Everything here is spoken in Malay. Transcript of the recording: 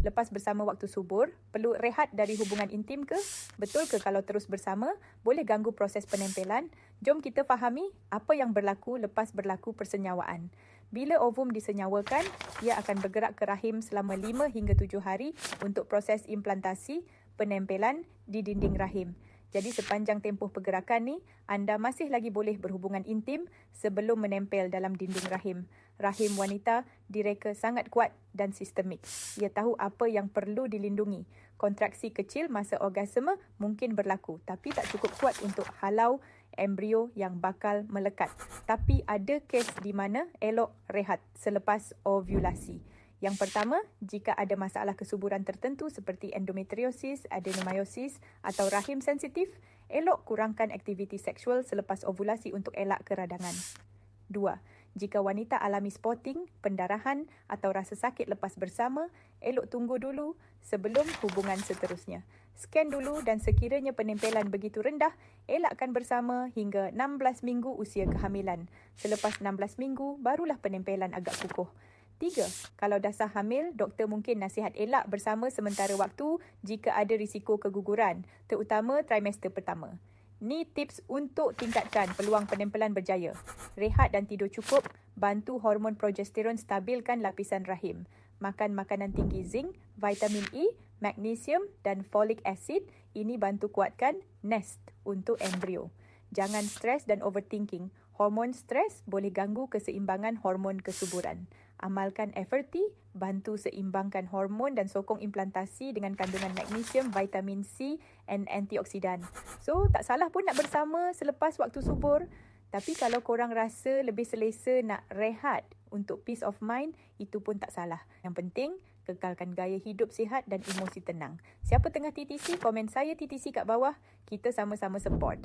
lepas bersama waktu subur? Perlu rehat dari hubungan intim ke? Betul ke kalau terus bersama boleh ganggu proses penempelan? Jom kita fahami apa yang berlaku lepas berlaku persenyawaan. Bila ovum disenyawakan, ia akan bergerak ke rahim selama 5 hingga 7 hari untuk proses implantasi penempelan di dinding rahim. Jadi sepanjang tempoh pergerakan ni, anda masih lagi boleh berhubungan intim sebelum menempel dalam dinding rahim. Rahim wanita direka sangat kuat dan sistemik. Ia tahu apa yang perlu dilindungi. Kontraksi kecil masa orgasme mungkin berlaku tapi tak cukup kuat untuk halau embrio yang bakal melekat. Tapi ada kes di mana elok rehat selepas ovulasi. Yang pertama, jika ada masalah kesuburan tertentu seperti endometriosis, adenomyosis atau rahim sensitif, elok kurangkan aktiviti seksual selepas ovulasi untuk elak keradangan. Dua, jika wanita alami spotting, pendarahan atau rasa sakit lepas bersama, elok tunggu dulu sebelum hubungan seterusnya. Scan dulu dan sekiranya penempelan begitu rendah, elakkan bersama hingga 16 minggu usia kehamilan. Selepas 16 minggu, barulah penempelan agak kukuh. Tiga, kalau dah sah hamil, doktor mungkin nasihat elak bersama sementara waktu jika ada risiko keguguran, terutama trimester pertama. Ni tips untuk tingkatkan peluang penempelan berjaya. Rehat dan tidur cukup, bantu hormon progesteron stabilkan lapisan rahim. Makan makanan tinggi zinc, vitamin E, magnesium dan folic acid, ini bantu kuatkan nest untuk embrio. Jangan stres dan overthinking. Hormon stres boleh ganggu keseimbangan hormon kesuburan amalkan FRT, bantu seimbangkan hormon dan sokong implantasi dengan kandungan magnesium, vitamin C dan antioksidan. So, tak salah pun nak bersama selepas waktu subur. Tapi kalau korang rasa lebih selesa nak rehat untuk peace of mind, itu pun tak salah. Yang penting, kekalkan gaya hidup sihat dan emosi tenang. Siapa tengah TTC, komen saya TTC kat bawah. Kita sama-sama support.